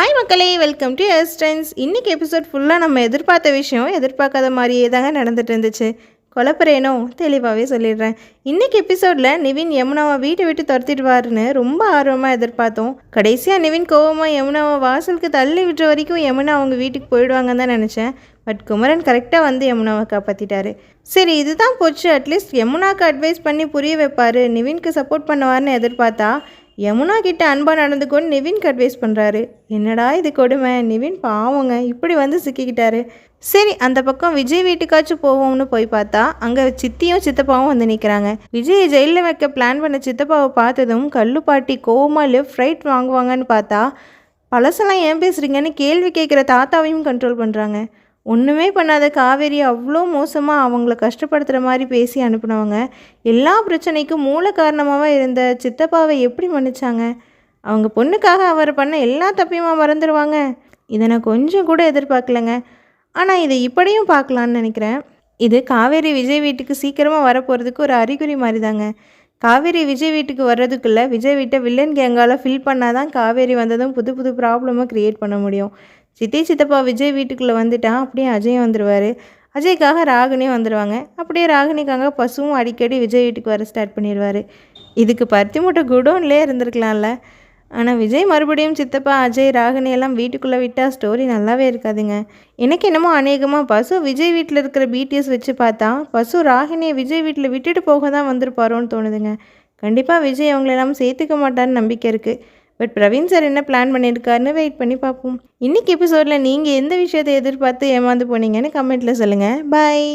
Hi மக்களே. Welcome to எஸ்டன்ஸ் இன்றைக்கி episode ஃபுல்லாக நம்ம எதிர்பார்த்த விஷயம் எதிர்பார்க்காத மாதிரியே தாங்க நடந்துட்டு இருந்துச்சு. குழப்பறேனோ? தெளிவாகவே சொல்லிடுறேன். இன்னைக்கு எபிசோடில் நிவின் யமுனாவை வீட்டை விட்டு துரத்திடுவாருன்னு ரொம்ப ஆர்வமாக எதிர்பார்த்தோம். கடைசியாக நிவின் கோவமாக யமுனாவை வாசலுக்கு தள்ளி விட்டுற வரைக்கும் யமுனா அவங்க வீட்டுக்கு போயிடுவாங்கன்னு தான் நினச்சேன். பட் குமரன் கரெக்டாக வந்து யமுனாவை காப்பாற்றிட்டாரு சரி இதுதான் போச்சு. அட்லீஸ்ட் யமுனாக்கு அட்வைஸ் பண்ணி புரிய வைப்பார். நிவின்க்கு சப்போர்ட் பண்ணுவார்னு எதிர்பார்த்தா யமுனா கிட்ட அன்பாக நடந்துக்கொண்டு நிவின் அட்வைஸ் பண்ணுறாரு என்னடா இது கொடுமை? நிவின் பாவங்க. இப்படி வந்து சிக்கிக்கிட்டாரு. சரி அந்த பக்கம் விஜய் வீட்டுக்காச்சும் போவோம்னு போய் பார்த்தா அங்கே சித்தியும் சித்தப்பாவும் வந்து நிற்கிறாங்க விஜய் ஜெயிலில் வைக்க பிளான் பண்ண சித்தப்பாவை பார்த்ததும் கல்லு பாட்டி கோவமாக லெஃப்ட் ரைட் வாங்குவாங்கன்னு பார்த்தா பழசெல்லாம் ஏன் பேசுகிறீங்கன்னு கேள்வி கேட்குற தாத்தாவையும் கண்ட்ரோல் பண்ணுறாங்க ஒன்றுமே பண்ணாத காவேரி அவ்வளோ மோசமாக அவங்கள கஷ்டப்படுத்துகிற மாதிரி பேசி அனுப்பினவங்க. எல்லா பிரச்சனைக்கும் மூல காரணமாக இருந்த சித்தப்பாவை எப்படி மன்னிச்சாங்க? அவங்க பொண்ணுக்காக அவர் பண்ண எல்லா தப்பையுமா மறந்துடுவாங்க இதை நான் கொஞ்சம் கூட எதிர்பார்க்கலங்க. ஆனால் இதை இப்படியும் பார்க்கலான்னு நினைக்கிறேன். இது காவேரி விஜய் வீட்டுக்கு சீக்கிரமாக வரப்போகிறதுக்கு ஒரு அறிகுறி மாதிரி தாங்க காவேரி விஜய் வீட்டுக்கு வர்றதுக்குள்ளே விஜய் வீட்டை வில்லன் கேங்கால் ஃபில் பண்ணால் தான் காவேரி வந்ததும் புது புது ப்ராப்ளமாக க்ரியேட் பண்ண முடியும். சித்தி சித்தப்பா விஜய் வீட்டுக்குள்ளே வந்துட்டான் அப்படியே அஜயும் வந்துடுவார் அஜய்க்காக ராகினியும் வந்துடுவாங்க அப்படியே ராகினிக்காக பசுவும் அடிக்கடி விஜய் வீட்டுக்கு வர ஸ்டார்ட் பண்ணிடுவார் இதுக்கு பருத்தி மூட்டை குடோன்லேயே இருந்திருக்கலாம்ல. ஆனால் விஜய் மறுபடியும் சித்தப்பா அஜய் ராகினி எல்லாம் வீட்டுக்குள்ளே விட்டால் ஸ்டோரி நல்லாவே இருக்காதுங்க. எனக்கு என்னமோ அநேகமாக பசு விஜய் வீட்டில் இருக்கிற பிடிஎஸ் வச்சு பார்த்தா பசு ராகினியை விஜய் வீட்டில் விட்டுட்டு போக தான் வந்திருப்பாரோன்னு தோணுதுங்க. கண்டிப்பாக விஜய் அவங்களெல்லாம் சேர்த்துக்க மாட்டான்னு நம்பிக்கை இருக்குது பட் பிரவீன் சார் என்ன பிளான் பண்ணியிருக்காருன்னு வெயிட் பண்ணி பார்ப்போம். இன்றைக்கி எபிசோடில் நீங்கள் எந்த விஷயத்தை எதிர்பார்த்து ஏமாந்து போனீங்கன்னு கமெண்ட்டில் சொல்லுங்கள் பாய்